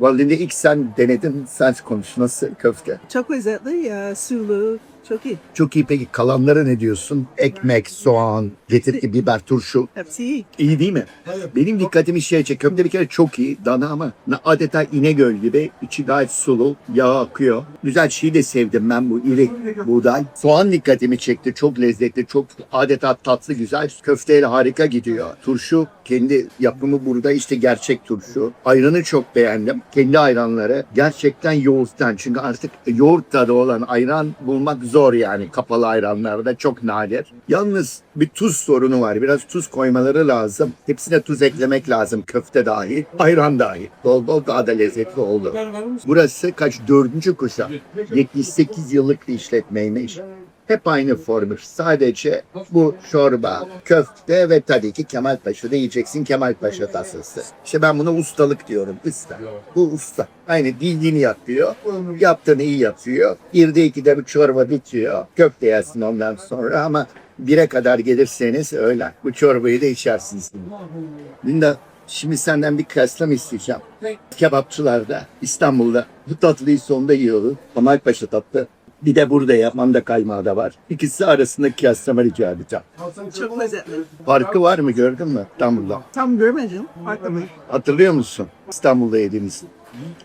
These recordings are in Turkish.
Vallahi ilk sen denedin, sen konuş. Nasıl köfte? Çok lezzetli, ya, sulu, çok iyi. Çok iyi peki kalanlara ne diyorsun? Ekmek, soğan, getirdi biber, turşu. Hepsi iyi. İyi değil mi? Benim dikkatimi şey çekiyor. Köfte bir kere çok iyi. Dana ama adeta İnegöl gibi. içi gayet sulu. Yağ akıyor. Güzel şeyi de sevdim ben bu iri buğday. Soğan dikkatimi çekti. Çok lezzetli. Çok adeta tatlı güzel. Köfteyle harika gidiyor. Turşu kendi yapımı burada işte gerçek turşu. Ayranı çok beğendim. Kendi ayranları. Gerçekten yoğurttan. Çünkü artık yoğurt tadı olan ayran bulmak zor yani. Kapalı ayranlarda çok nadir. Yalnız bir tuz sorunu var. Biraz tuz koymaları lazım. Hepsine tuz eklemek lazım. Köfte dahil, ayran dahil. Bol bol daha da lezzetli oldu. Burası kaç? Dördüncü kuşak. 78 yıllık bir işletmeymiş. Hep aynı formül. Sadece bu çorba, köfte ve tabii ki Kemalpaşa'da yiyeceksin Kemalpaşa tasası. İşte ben buna ustalık diyorum. Usta. Bu usta. Aynı bildiğini yapıyor. Yaptığını iyi yapıyor. Birde ikide bir çorba bitiyor. Köfte yersin ondan sonra ama bire kadar gelirseniz öyle. Bu çorbayı da içersiniz. Linda şimdi senden bir kıyaslama isteyeceğim. Kebapçılarda İstanbul'da bu tatlıyı sonda yiyoruz. Kemalpaşa tatlı. Bir de burada yapmanda kaymağı da var. İkisi arasında kıyaslama rica edeceğim. Çok lezzetli. Farkı var mı gördün mü İstanbul'da? Tam görmedim. Farklı mı? Hatırlıyor musun İstanbul'da yediğimiz?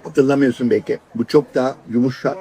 Hatırlamıyorsun belki. Bu çok daha yumuşak.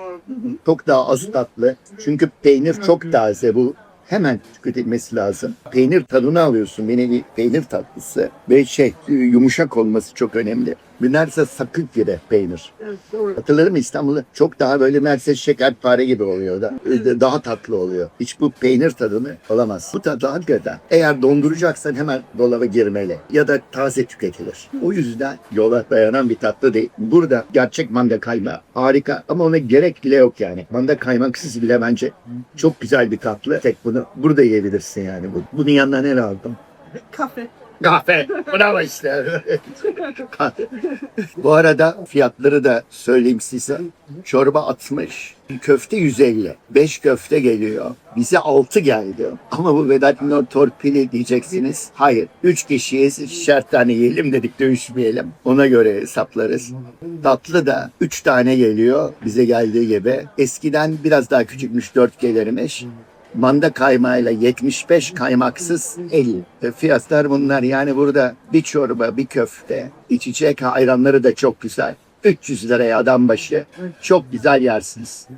Çok daha az tatlı. Çünkü peynir çok taze. Bu hemen tüketilmesi lazım. Peynir tadını alıyorsun. Nevi peynir tatlısı. Ve şey yumuşak olması çok önemli. Bir neredeyse sakık gibi peynir. Evet, doğru. Hatırladın mı İstanbul'da? Çok daha böyle neredeyse şekerpare gibi oluyor da. Ee, Daha tatlı oluyor. Hiç bu peynir tadını alamaz. Bu tadı hakikaten. Eğer donduracaksan hemen dolaba girmeli. Ya da taze tüketilir. O yüzden yola dayanan bir tatlı değil. Burada gerçek manda kaymağı harika ama ona gerek bile yok yani. Manda kaymaksız bile bence çok güzel bir tatlı. Tek bunu burada yiyebilirsin yani. Bu- Bunun yanına ne lazım? Kahve. Kahve. Bravo işte. Bu arada fiyatları da söyleyeyim size. Çorba 60, köfte 150. 5 köfte geliyor. Bize 6 geldi. Ama bu Vedat Minor torpili diyeceksiniz. Hayır. 3 kişiyiz. İkişer tane yiyelim dedik dövüşmeyelim. Ona göre hesaplarız. Tatlı da 3 tane geliyor. Bize geldiği gibi. Eskiden biraz daha küçükmüş 4 gelirmiş. Manda kaymağıyla 75 kaymaksız 50. E, Fiyatlar bunlar yani burada bir çorba bir köfte içecek ayranları da çok güzel. 300 liraya adam başı çok güzel yersiniz.